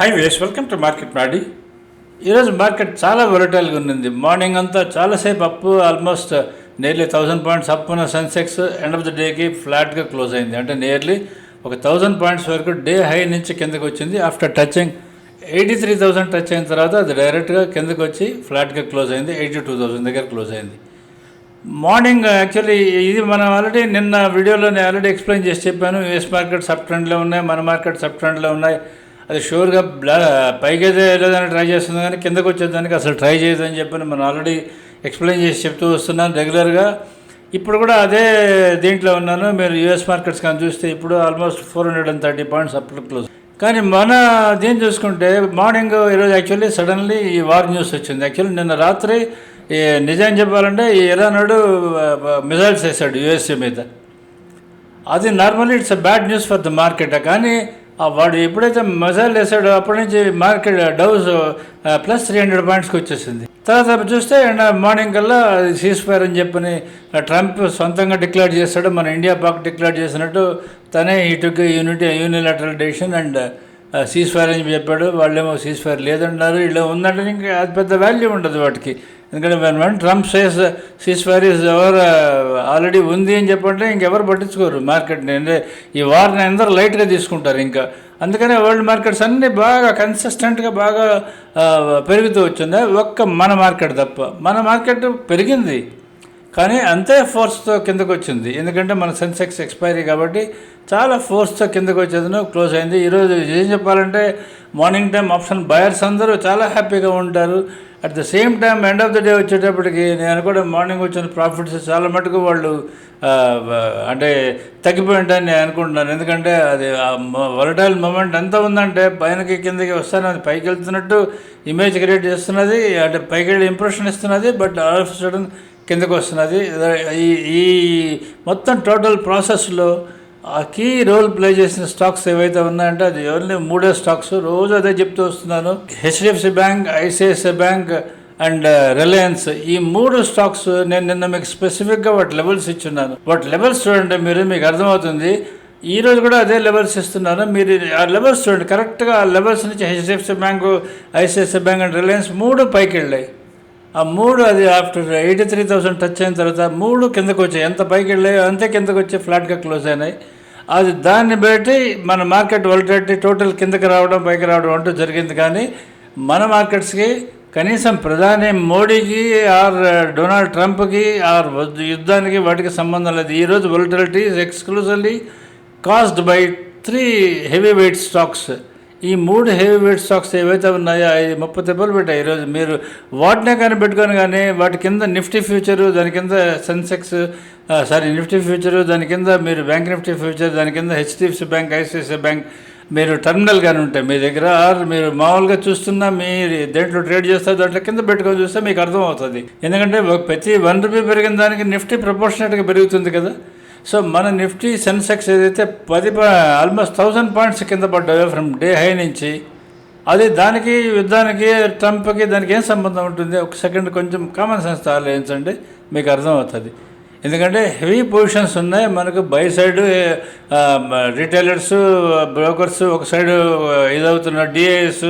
Hi వేస్ welcome to market మాడి ఈరోజు మార్కెట్ చాలా వెరటైల్గా ఉంది మార్నింగ్ అంతా చాలాసేపు అప్పు almost nearly thousand points up ఉన్న సెన్సెక్స్ ఎండ్ ఆఫ్ ద డేకి ఫ్లాట్గా క్లోజ్ అయింది. అంటే నియర్లీ ఒక థౌజండ్ పాయింట్స్ వరకు డే హై నుంచి కిందకు వచ్చింది. After touching eighty three thousand touch అయిన తర్వాత అది డైరెక్ట్గా కిందకు వచ్చి ఫ్లాట్గా క్లోజ్ అయింది. ఎయిటీ టూ థౌసండ్ దగ్గర క్లోజ్ అయింది. మార్నింగ్ యాక్చువల్లీ ఇది మనం ఆల్రెడీ నిన్న వీడియోలో నేను ఆల్రెడీ ఎక్స్ప్లెయిన్ చేసి చెప్పాను. యూఎస్ మార్కెట్ సబ్ ట్రెండ్లో ఉన్నాయి మన మార్కెట్ సబ్ ట్రెండ్లో ఉన్నాయి. అది షూర్గా బ్లా పైకి అయితే వెళ్ళేదని ట్రై చేస్తుంది కానీ కిందకు వచ్చేదానికి అసలు ట్రై చేయదని చెప్పని మనం ఆల్రెడీ ఎక్స్ప్లెయిన్ చేసి చెప్తూ వస్తున్నాను రెగ్యులర్గా. ఇప్పుడు కూడా అదే దీంట్లో ఉన్నాను. మీరు యూఎస్ మార్కెట్స్ కానీ చూస్తే ఇప్పుడు almost four hundred and thirty points అప్పుడు క్లోజ్. కానీ మన దీన్ని చూసుకుంటే మార్నింగ్ ఈరోజు యాక్చువల్లీ సడన్లీ ఈ వార్ న్యూస్ వచ్చింది. యాక్చువల్లీ నిన్న రాత్రి నిజాన్ని నిజం చెప్పాలంటే ఈ నాడు మిజైల్స్ వేశాడు యుఎస్ఏ మీద. అది normally it's a bad news for the market. కానీ వాడు ఎప్పుడైతే మజాల్ వేసాడో అప్పటి నుంచి market Dow's plus three hundred పాయింట్స్కి వచ్చేసింది. తర్వాత చూస్తే మార్నింగ్ కల్లా సీజ్ ఫైర్ అని చెప్పని ట్రంప్ సొంతంగా డిక్లేర్ చేస్తాడు మన ఇండియా పాక్ డిక్లేర్ చేసినట్టు తనే ఇటుకు unity unilateral decision and ceasefire అని చెప్పాడు. వాళ్ళేమో సీజ్ ఫైర్ లేదన్నారు ఇలా ఉందంటే ఇంకా అది పెద్ద వాల్యూ ఉండదు వాటికి. ఎందుకంటే one Trump says ceasefire is ever already ఉంది అని చెప్పంటే ఇంకెవరు పట్టించుకోరు మార్కెట్ని అంటే ఈ వార్ని అందరూ లైట్గా తీసుకుంటారు ఇంకా. అందుకనే వరల్డ్ మార్కెట్స్ అన్నీ బాగా కన్సిస్టెంట్గా బాగా uh, పెరుగుతూ వచ్చింది. ఒక్క మన మార్కెట్ తప్ప. మన మార్కెట్ పెరిగింది. కానీ అంతే ఫోర్స్తో కిందకు వచ్చింది. ఎందుకంటే మన సెన్సెక్స్ ఎక్స్పైరీ కాబట్టి చాలా ఫోర్స్తో కిందకు వచ్చేదను క్లోజ్ అయింది. ఈరోజు ఏం చెప్పాలంటే మార్నింగ్ టైం ఆప్షన్ బయర్స్ అందరూ చాలా హ్యాపీగా ఉంటారు. At the same time end of the day వచ్చేటప్పటికి నేను కూడా మార్నింగ్ వచ్చిన ప్రాఫిట్స్ చాలా మటుకు వాళ్ళు అంటే తగ్గిపోయిందని నేను అనుకుంటున్నాను. ఎందుకంటే అది వలటైల్ మూమెంట్ ఎంత ఉందంటే పైనకి కిందకి వస్తాను అది పైకి వెళ్తున్నట్టు ఇమేజ్ క్రియేట్ చేస్తున్నది అంటే పైకి వెళ్ళి ఇంప్రెషన్ ఇస్తున్నది బట్ ఆల్ ఆఫ్ సడన్ కిందకు వస్తున్నది. ఈ ఈ మొత్తం టోటల్ ప్రాసెస్లో ఆ కీ రోల్ ప్లే చేసిన స్టాక్స్ ఏవైతే ఉన్నాయంటే అది ఓన్లీ మూడే స్టాక్స్ రోజు అదే చెప్తూ వస్తున్నాను. HDFC bank ICICI bank and Reliance ఈ మూడు స్టాక్స్ నేను నిన్న మీకు స్పెసిఫిక్గా వాటి లెవెల్స్ ఇచ్చున్నాను. వాటి లెవెల్స్ చూడండి మీరు మీకు అర్థమవుతుంది. ఈ రోజు కూడా అదే లెవెల్స్ ఇస్తున్నాను. మీరు ఆ లెవెల్స్ చూడండి. కరెక్ట్గా ఆ లెవెల్స్ నుంచి HDFC bank ICICI bank and Reliance మూడు పైకి వెళ్ళాయి. ఆ మూడు అది after eighty three thousand touch అయిన తర్వాత మూడు కిందకు వచ్చాయి. ఎంత పైకి వెళ్ళాయో అంతే కిందకు వచ్చి ఫ్లాట్గా క్లోజ్ అయినాయి. అది దాన్ని బట్టి మన మార్కెట్ వల్టేటి టోటల్ కిందకి రావడం పైకి రావడం అంటూ జరిగింది. కానీ మన మార్కెట్స్కి కనీసం ప్రధాని మోడీకి ఆర్ డొనాల్డ్ ట్రంప్కి ఆర్ యుద్ధానికి వాటికి సంబంధం లేదు. ఈరోజు volatility exclusively caused by three heavy weight stocks ఈ మూడు హెవీ వెయిట్ స్టాక్స్ ఏవైతే ఉన్నాయో అవి ముప్పై దెబ్బలు పెట్టాయి. ఈరోజు మీరు వాటినే కానీ పెట్టుకొని కానీ వాటి కింద నిఫ్టీ ఫ్యూచరు దాని కింద సెన్సెక్స్ సారీ నిఫ్టీ ఫ్యూచరు దాని కింద మీరు బ్యాంక్ నిఫ్టీ ఫ్యూచర్ దాని కింద హెచ్డిఎఫ్సి బ్యాంక్ ఐసిఐసిఐ బ్యాంక్ మీరు టర్మినల్ కానీ ఉంటాయి మీ దగ్గర ఆర్ మీరు మామూలుగా చూస్తున్నా మీరు దేంట్లో ట్రేడ్ చేస్తారు దాంట్లో కింద పెట్టుకొని చూస్తే మీకు అర్థమవుతుంది. ఎందుకంటే ప్రతి వన్ రూపీ పెరిగిన దానికి నిఫ్టీ ప్రపోర్షనేట్గా పెరుగుతుంది కదా. సో మన నిఫ్టీ సెన్సెక్స్ ఏదైతే పది ఆల్మోస్ట్ థౌజండ్ పాయింట్స్ కింద పడ్డాయో ఫ్రమ్ డే హై నుంచి అది దానికి యుద్ధానికి ట్రంప్కి దానికి ఏం సంబంధం ఉంటుంది? ఒక సెకండ్ కొంచెం కామన్ సెన్స్ ఆలోచించండి మీకు అర్థమవుతుంది. ఎందుకంటే హెవీ పొజిషన్స్ ఉన్నాయి. మనకు బై సైడ్ రిటైలర్స్ బ్రోకర్స్ ఒక సైడ్ ఇదవుతున్నారు డిఐఎస్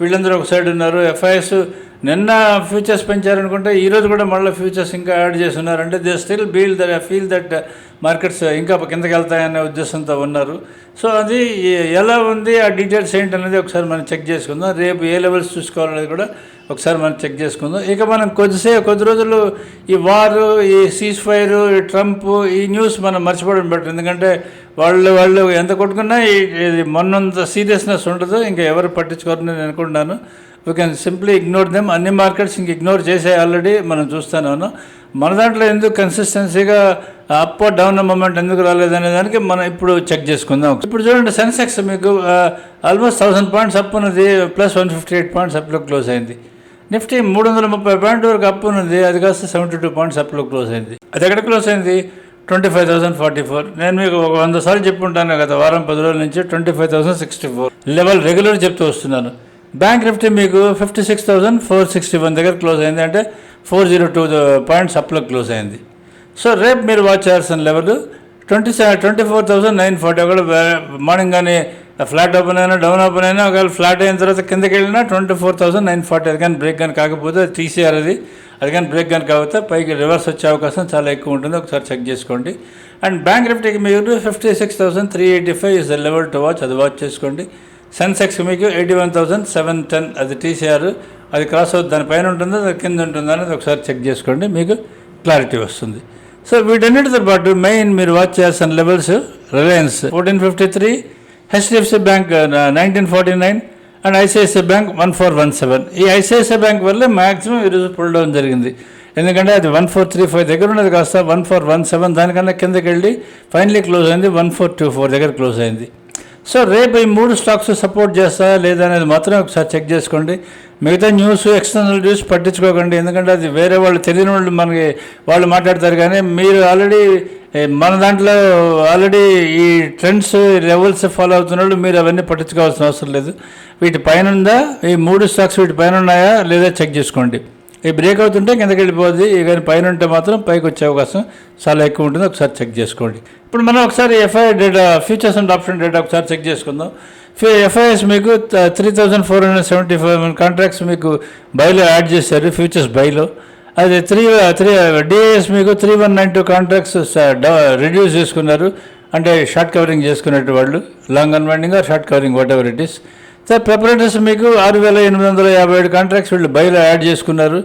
వీళ్ళందరూ ఒక సైడ్ ఉన్నారు ఎఫ్ఐఎస్ నిన్న ఫ్యూచర్స్ పెంచారనుకుంటే ఈరోజు కూడా మళ్ళీ ఫ్యూచర్స్ ఇంకా యాడ్ చేసి ఉన్నారంటే they still feel the feel that markets ఇంకా కిందకి వెళ్తాయనే ఉద్దేశంతో ఉన్నారు. సో అది ఎలా ఉంది ఆ డీటెయిల్స్ ఏంటనేది ఒకసారి మనం చెక్ చేసుకుందాం. రేపు ఏ లెవెల్స్ చూసుకోవాలనేది కూడా ఒకసారి మనం చెక్ చేసుకుందాం. ఇక మనం కొద్దిసేపు కొద్ది రోజులు ఈ వారు ఈ సీజ్ ఫైర్ ఈ ట్రంప్ ఈ న్యూస్ మనం మర్చిపోవడం బెటర్. ఎందుకంటే వాళ్ళు వాళ్ళు ఎంత కొట్టుకున్నా ఈ- ఇది మొన్నంత సీరియస్నెస్ ఉండదు. ఇంకా ఎవరు పట్టించుకోరని నేను అనుకుంటున్నాను. You can simply ignore them అన్ని మార్కెట్స్ ఇంక ఇగ్నోర్ చేసే ఆల్రెడీ మనం చూస్తున్నాను మన దాంట్లో ఎందుకు కన్సిస్టెన్సీగా అప్ డౌన్ మూమెంట్ ఎందుకు రాలేదనే దానికి మనం ఇప్పుడు చెక్ చేసుకుందాం. ఇప్పుడు చూడండి సెన్సెక్స్ మీకు ఆల్మోస్ట్ థౌసండ్ పాయింట్స్ అప్ ఉన్నది plus one fifty eight points అప్లో close అయింది. నిఫ్టీ మూడు వందల ముప్పై పాయింట్ వరకు అప్ ఉన్నది అది కాస్త సెవెంటీ టూ పాయింట్స్ అప్లో క్లోజ్ అయింది. అది ఎక్కడ క్లోజ్ అయింది? Twenty five thousand forty four నేను మీకు ఒక వంద సార్లు చెప్పుంటాను గత వారం పది రోజుల నుంచి twenty five thousand sixty four level regular చెప్తూ వస్తున్నాను. బ్యాంక్ నిఫ్టీ మీకు fifty six thousand four sixty one దగ్గర క్లోజ్ అయింది. అంటే ఫోర్ జీరో టూ పాయింట్స్ అప్లో క్లోజ్ అయింది. సో రేపు మీరు వాచ్ చేయాల్సిన level twenty seven twenty four thousand nine forty ఒకటి మార్నింగ్ కానీ ఫ్లాట్ ఓపెన్ అయినా డౌన్ ఓపెన్ అయినా ఒకవేళ ఫ్లాట్ అయిన తర్వాత కిందకి వెళ్ళినా twenty four thousand nine forty అది కానీ బ్రేక్ కానీ కాకపోతే తీసేయాలి టీసీఆర్ అది. అది కానీ బ్రేక్ కానీ కాకపోతే పైకి రివర్స్ వచ్చే అవకాశం చాలా ఎక్కువ ఉంటుంది. ఒకసారి చెక్ చేసుకోండి. అండ్ బ్యాంక్ నిఫ్టీకి మీరు fifty six thousand three eighty five is the level to watch అది వాచ్ చేసుకోండి. సెన్సెక్స్ మీకు eighty one thousand seven ten అది టీసీఆర్ అది క్రాస్ అవుతుంది దానిపైన ఉంటుందో దాని కింద ఉంటుందో అనేది ఒకసారి చెక్ చేసుకోండి మీకు క్లారిటీ వస్తుంది. సో వీటన్నిటితో పాటు మెయిన్ మీరు వాచ్ చేయాల్సిన levels Reliance fourteen fifty three HDFC bank nineteen forty nine and ICICI bank one four one seven ఈ ఐసిఐసిఐ బ్యాంక్ వల్ల మ్యాక్సిమం ఈరోజు పుల్ డౌన్ జరిగింది. ఎందుకంటే అది వన్ ఫోర్ త్రీ ఫైవ్ దగ్గర ఉన్నది కాస్త వన్ ఫోర్ వన్ సెవెన్ దానికన్నా కిందకి వెళ్ళి ఫైనలీ క్లోజ్ అయింది వన్ ఫోర్ టూ ఫోర్ దగ్గర క్లోజ్ అయింది. సో రేపు ఈ మూడు స్టాక్స్ సపోర్ట్ చేస్తారా లేదా అనేది మాత్రం ఒకసారి చెక్ చేసుకోండి. మిగతా న్యూస్ ఎక్స్టర్నల్ న్యూస్ పట్టించుకోకండి. ఎందుకంటే అది వేరే వాళ్ళు తెలియని వాళ్ళు మనకి వాళ్ళు మాట్లాడతారు. కానీ మీరు ఆల్రెడీ మన దాంట్లో ఆల్రెడీ ఈ ట్రెండ్స్ లెవెల్స్ ఫాలో అవుతున్న వాళ్ళు మీరు అవన్నీ పట్టించుకోవాల్సిన అవసరం లేదు. వీటి పైన ఉందా? ఈ మూడు స్టాక్స్ వీటి పైన ఉన్నాయా లేదా చెక్ చేసుకోండి. ఈ బ్రేక్ అవుతుంటే కిందకి వెళ్ళిపోద్ది. కానీ పైన ఉంటే మాత్రం పైకి వచ్చే అవకాశం చాలా ఎక్కువ ఉంటుంది. ఒకసారి చెక్ చేసుకోండి. ఇప్పుడు మనం ఒకసారి F I data futures and option data ఒకసారి చెక్ చేసుకుందాం. ఎఫ్ఐఎస్ మీకు three thousand four hundred seventy five contracts మీకు బైలో యాడ్ చేశారు ఫ్యూచర్స్ బైలో అది త్రీ త్రీ డిఏఎస్ మీకు three one nine two contracts reduce చేసుకున్నారు. అంటే షార్ట్ కవరింగ్ చేసుకునేటి వాళ్ళు. Long unwinding or short covering whatever it is sir sir ప్రిపరేటర్స్ మీకు ఆరు వేల ఎనిమిది వందల యాభై ఏడు కాంట్రాక్ట్స్ వీళ్ళు బయలు యాడ్ చేసుకున్నారు.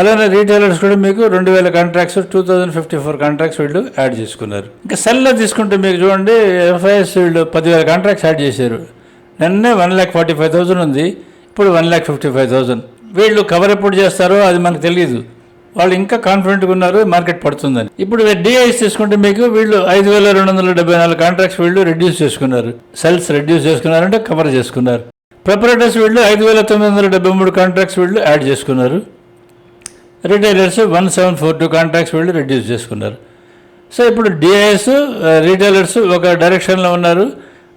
అలానే రీటైలర్స్ కూడా మీకు రెండు వేల contracts two thousand fifty four contracts వీళ్ళు యాడ్ చేసుకున్నారు. ఇంకా సెల్లో తీసుకుంటే మీకు చూడండి ఎఫ్ఐఎస్ వీళ్ళు పదివేల కాంట్రాక్ట్స్ యాడ్ చేశారు. నిన్నే one lakh forty five thousand ఉంది ఇప్పుడు one lakh fifty five thousand వీళ్ళు కవర్ ఎప్పుడు చేస్తారో అది మనకు తెలియదు వాళ్ళు ఇంకా కాన్ఫిడెంట్గా ఉన్నారు మార్కెట్ పడుతుందని. ఇప్పుడు డిఐస్ తీసుకుంటే మీకు వీళ్ళు ఐదు వేల రెండు వందల డెబ్బై నాలుగు కాంట్రాక్ట్స్ వీళ్ళు రెడ్యూస్ చేసుకున్నారు. సెల్స్ రెడ్యూస్ చేసుకున్నారంటే కవర్ చేసుకున్నారు. ప్రిపరేటర్స్ వీళ్ళు ఐదు వేల తొమ్మిది వందల డెబ్బై మూడు కాంట్రాక్ట్స్ వీళ్ళు యాడ్ చేసుకున్నారు. Retailers one seven four two contracts వీళ్ళు రెడ్యూస్ చేసుకున్నారు. సో ఇప్పుడు డిఐఎస్ రీటైలర్స్ uh, ఒక డైరెక్షన్లో ఉన్నారు.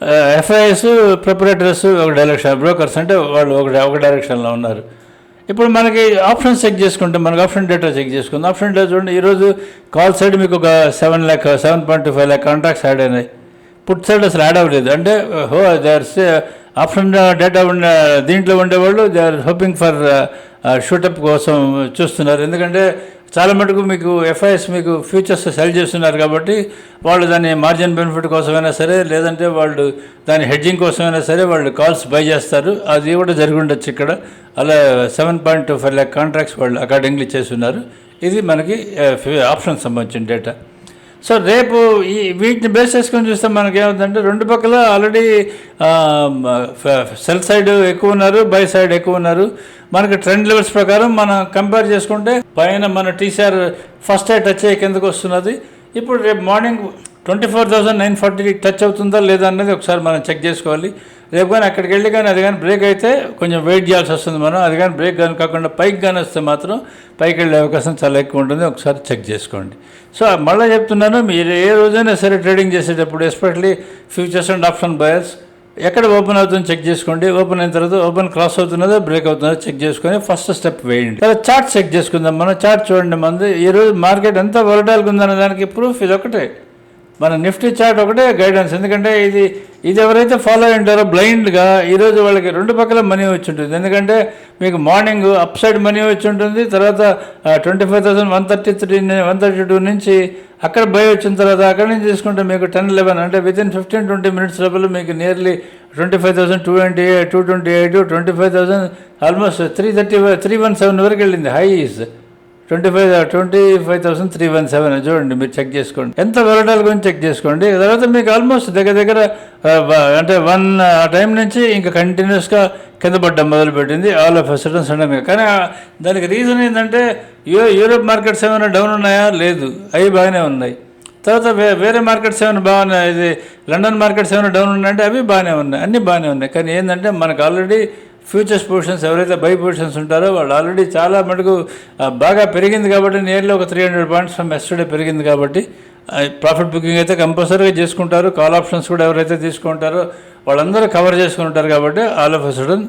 Uh, ఎఫ్ఐఎస్ ప్రిపరేటర్స్ ఒక డైరెక్షన్ బ్రోకర్స్ అంటే వాళ్ళు ఒక ఒక డైరెక్షన్లో ఉన్నారు. ఇప్పుడు మనకి ఆప్షన్స్ చెక్ చేసుకుంటే మనకి ఆప్షన్ డేటా చెక్ చేసుకుందాం. ఆప్షన్ డేటా చూడండి ఈరోజు కాల్ సైడ్ మీకు ఒక seven lakh seven point two five lakh contracts add అయినాయి. పుట్ సైడ్ అసలు యాడ్ అవ్వలేదు. అంటే uh, హో దర్స్ ఆర్ ఆప్షన్ డేటా ఉన్న దీంట్లో ఉండేవాళ్ళు they are hoping for shoot up కోసం చూస్తున్నారు. ఎందుకంటే చాలా మటుకు మీకు ఎఫ్ఐఎస్ మీకు ఫ్యూచర్స్ సెల్ చేస్తున్నారు కాబట్టి వాళ్ళు దాని మార్జిన్ బెనిఫిట్ కోసమైనా సరే లేదంటే వాళ్ళు దాని హెడ్జింగ్ కోసమైనా సరే వాళ్ళు కాల్స్ బై చేస్తారు. అది కూడా జరిగి ఉండొచ్చు ఇక్కడ. అలా seven point two five lakh contracts వాళ్ళు అకార్డింగ్లీ చేస్తున్నారు. ఇది మనకి ఆప్షన్ సంబంధించిన డేటా. సో రేపు ఈ వీటిని బేస్ చేసుకొని చూస్తే మనకి ఏమవుతుందంటే రెండు పక్కల ఆల్రెడీ సెల్ సైడ్ ఎక్కువ ఉన్నారు బై సైడ్ ఎక్కువ ఉన్నారు. మనకి ట్రెండ్ లెవెల్స్ ప్రకారం మనం కంపేర్ చేసుకుంటే పైన మన టీసీఆర్ ఫస్ట్ టచ్ అయ్యే కిందకు వస్తున్నది. ఇప్పుడు రేపు morning twenty four thousand nine forty touch అవుతుందా లేదా అన్నది ఒకసారి మనం చెక్ చేసుకోవాలి. రేపు కానీ అక్కడికి వెళ్ళి కానీ అది కానీ బ్రేక్ అయితే కొంచెం వెయిట్ చేయాల్సి వస్తుంది మనం. అది కానీ బ్రేక్ కానీ కాకుండా పైకి కానీ వస్తే మాత్రం పైకి వెళ్ళే అవకాశం చాలా ఎక్కువ ఉంటుంది. ఒకసారి చెక్ చేసుకోండి. సో మళ్ళీ చెప్తున్నాను మీరు ఏ రోజైనా సరే ట్రేడింగ్ చేసేటప్పుడు especially futures and option buyers ఎక్కడ ఓపెన్ అవుతుందో చెక్ చేసుకోండి. ఓపెన్ అయిన తర్వాత ఓపెన్ క్రాస్ అవుతున్నదో బ్రేక్ అవుతుందో చెక్ చేసుకొని ఫస్ట్ స్టెప్ వేయండి. తర్వాత చార్ట్ చెక్ చేసుకుందాం. మనం చార్ట్ చూడండి మంది. ఈరోజు మార్కెట్ ఎంత వొలటాల్గా ఉందనే దానికి ప్రూఫ్ ఇది ఒకటే మన నిఫ్టీ చార్ట్ ఒకటే గైడెన్స్ ఎందుకంటే ఇది ఇది ఎవరైతే ఫాలో అయి ఉంటారో బ్లైండ్గా ఈరోజు వాళ్ళకి రెండు పక్కల మనీ వచ్చి ఉంటుంది. ఎందుకంటే మీకు మార్నింగ్ అప్ సైడ్ మనీ వచ్చి ఉంటుంది. తర్వాత twenty five thousand one thirty three one thirty two నుంచి అక్కడ బై వచ్చిన తర్వాత అక్కడ నుంచి తీసుకుంటే మీకు టెన్ లెవెన్ అంటే within fifteen twenty minutes లోపల మీకు nearly twenty five thousand two twenty eight two twenty eight twenty five thousand almost three thirty three one seven వరకు వెళ్ళింది. Highs twenty five twenty five thousand three one seven చూడండి మీరు check చేసుకోండి. ఎంత వెలటాల్ గురించి check చేసుకోండి. తర్వాత మీకు ఆల్మోస్ట్ దగ్గర దగ్గర అంటే వన్ ఆ టైం నుంచి ఇంకా కంటిన్యూస్గా కింద పడ్డం మొదలుపెట్టింది. ఆల్ ఆఫ్ సడన్ సడన్గా కానీ దానికి రీజన్ ఏంటంటే యూ యూరోప్ మార్కెట్స్ ఏమైనా డౌన్ ఉన్నాయా? లేదు. అవి బాగానే ఉన్నాయి. తర్వాత వే వేరే మార్కెట్స్ ఏమైనా బాగున్నాయి ఇది లండన్ మార్కెట్స్ ఏమైనా డౌన్ ఉన్నాయంటే అవి బాగానే ఉన్నాయి. అన్నీ బాగానే ఉన్నాయి. కానీ ఏంటంటే మనకు ఆల్రెడీ ఫ్యూచర్స్ పొజిషన్స్ ఎవరైతే బై పొజిషన్స్ ఉంటారో వాళ్ళు ఆల్రెడీ చాలా మటుకు బాగా పెరిగింది కాబట్టి నియర్లీ ఒక three hundred points from yesterday పెరిగింది కాబట్టి ప్రాఫిట్ బుకింగ్ అయితే కంపల్సరీగా చేసుకుంటారు. కాల్ ఆప్షన్స్ కూడా ఎవరైతే తీసుకుంటారో వాళ్ళందరూ కవర్ చేసుకుని ఉంటారు కాబట్టి ఆల్ ఆఫ్ సడన్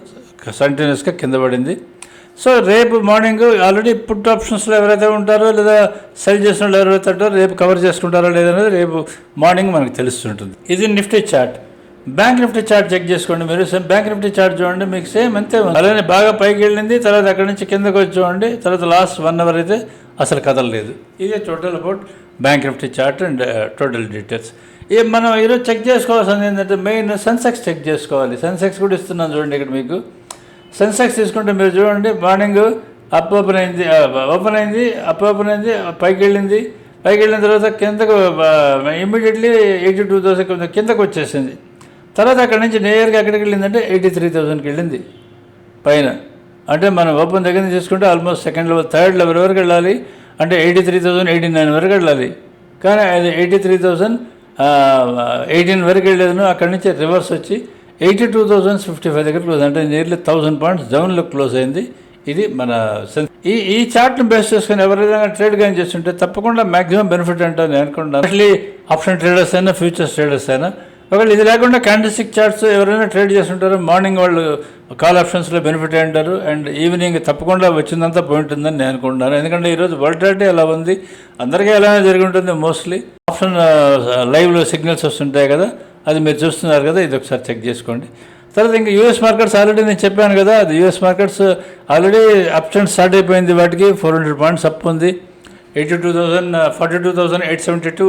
కంటిన్యూస్గా కింద పడింది. సో రేపు మార్నింగ్ ఆల్రెడీ పుట్ ఆప్షన్స్లో ఎవరైతే ఉంటారో లేదా సెల్ చేసిన వాళ్ళు ఎవరైతే ఉంటారో రేపు కవర్ చేసుకుంటారో లేదనేది రేపు మార్నింగ్ మనకు తెలుస్తుంటుంది. ఇది Nifty chart bank Nifty chart check చేసుకోండి మీరు. సేమ్ బ్యాంక్ నిఫ్టీ చార్ట్ చూడండి మీకు సేమ్ అంతే అలానే బాగా పైకి వెళ్ళింది తర్వాత అక్కడి నుంచి కిందకు వచ్చి చూడండి తర్వాత లాస్ట్ వన్ అవర్ అయితే అసలు కదలలేదు. ఇదే total about bank Nifty chart and total details ఏ మనం ఈరోజు చెక్ చేసుకోవాల్సింది ఏంటంటే మెయిన్ సెన్సెక్స్ చెక్ చేసుకోవాలి. సెన్సెక్స్ కూడా ఇస్తున్నాను చూడండి ఇక్కడ మీకు. సెన్సెక్స్ తీసుకుంటే మీరు చూడండి మార్నింగ్ అప్ ఓపెన్ అయింది uh, ఓపెన్ అయింది అప్ ఓపెన్ అయింది పైకి వెళ్ళింది. పైకి వెళ్ళిన తర్వాత కిందకు ఇమ్మీడియట్లీ ఎయిటీ టూ థౌసండ్ కిందకు వచ్చేసింది. తర్వాత అక్కడ నుంచి నేయర్గా ఎక్కడికి వెళ్ళిందంటే ఎయిటీ త్రీ థౌసండ్కి వెళ్ళింది. పైన. అంటే మనం ఓపెన్ దగ్గర నుంచి చూసుకుంటే almost second level third level వరకు వెళ్ళాలి. అంటే eighty three thousand eighty nine వరకు వెళ్ళాలి. కానీ అది ఎయిటీ త్రీ థౌసండ్ ఎయిటీన్ వరకు వెళ్ళేదను అక్కడి నుంచి రివర్స్ వచ్చి eighty two thousand fifty five దగ్గర క్లోజ్ అంటే నియర్లీ థౌసండ్ పాయింట్స్ డౌన్లో క్లోజ్ అయింది. ఇది మన ఈ ఈ చార్ట్ని బేస్ చేసుకుని ఎవరైనా ట్రేడ్ కానీ చేస్తుంటే తప్పకుండా మాక్సిమం బెనిఫిట్ అంటే నేను అనుకుంటున్నాను. ఆప్షన్ ట్రేడర్స్ అయినా ఫ్యూచర్స్ ట్రేడర్స్ అయినా ఒకవేళ ఇది లేకుండా క్యాండిస్టిక్ చార్ట్స్ ఎవరైనా ట్రేడ్ చేస్తుంటారు మార్నింగ్ వాళ్ళు కాల్ ఆప్షన్స్లో బెనిఫిట్ అయి ఉంటారు. అండ్ ఈవినింగ్ తప్పకుండా వచ్చిందంతా పోయింటుందని నేను అనుకుంటున్నాను. ఎందుకంటే ఈరోజు వోల్టాలిటీ ఎలా ఉంది? అందరికీ ఎలా జరిగి ఉంటుంది మోస్ట్లీ ఆప్షన్ లైవ్లో సిగ్నల్స్ వస్తుంటాయి కదా అది మీరు చూస్తున్నారు కదా ఇది ఒకసారి చెక్ చేసుకోండి. తర్వాత ఇంకా యూఎస్ మార్కెట్స్ ఆల్రెడీ నేను చెప్పాను కదా అది US markets already up start అయిపోయింది వాటికి. ఫోర్ హండ్రెడ్ పాయింట్స్ అప్ ఉంది. Eighty two thousand forty two thousand eight seventy two.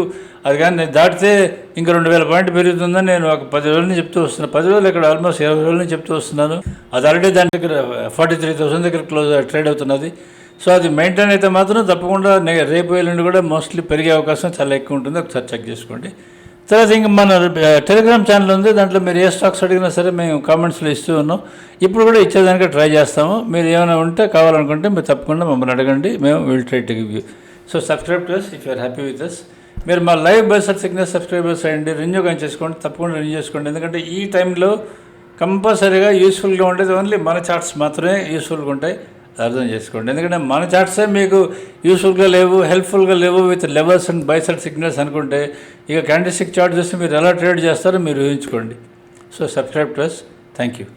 అది కానీ నేను దాటితే ఇంకా రెండు వేల పాయింట్ పెరుగుతుందని నేను ఒక పది రోజులు చెప్తూ వస్తున్నాను పది రోజులు ఇక్కడ ఆల్మోస్ట్ ఇరవై రోజుల చెప్తూ వస్తున్నాను. అది ఆల్రెడీ దాని దగ్గర ఫార్టీ త్రీ థౌసండ్ దగ్గర క్లోజ్ ట్రేడ్ అవుతున్నది. సో అది మెయింటైన్ అయితే మాత్రం తప్పకుండా రేపు ఎల్లుండి కూడా మోస్ట్లీ పెరిగే అవకాశం చాలా ఎక్కువ ఉంటుంది. ఒకసారి చెక్ చేసుకోండి. తర్వాత ఇంకా మన టెలిగ్రామ్ ఛానల్ ఉంది. దాంట్లో మీరు ఏ స్టాక్స్ అడిగినా సరే మేము కామెంట్స్లో ఇస్తూ ఉన్నాం. ఇప్పుడు కూడా ఇచ్చేదానికి ట్రై చేస్తాము. మీరు ఏమైనా ఉంటే కావాలనుకుంటే మీరు తప్పకుండా మమ్మల్ని అడగండి. మేము will try to give you so subscribe to us if you are happy with us మీరు మా live buy sell signal subscribers అయ్యండి రెన్యూ కానీ చేసుకోండి తప్పకుండా రెన్యూ చేసుకోండి. ఎందుకంటే ఈ టైంలో కంపల్సరీగా యూస్ఫుల్గా ఉండేది ఓన్లీ మన చార్ట్స్ మాత్రమే యూస్ఫుల్గా ఉంటాయి. అర్థం చేసుకోండి. ఎందుకంటే మన చార్ట్సే మీకు యూస్ఫుల్గా లేవు హెల్ప్ఫుల్గా లేవు with levels and buy sell signals అనుకుంటే ఇక క్యాండిస్టిక్ చార్ట్ చూస్తే మీరు ఎలా ట్రేడ్ చేస్తారో మీరు ఊహించుకోండి. So subscribe to us thank you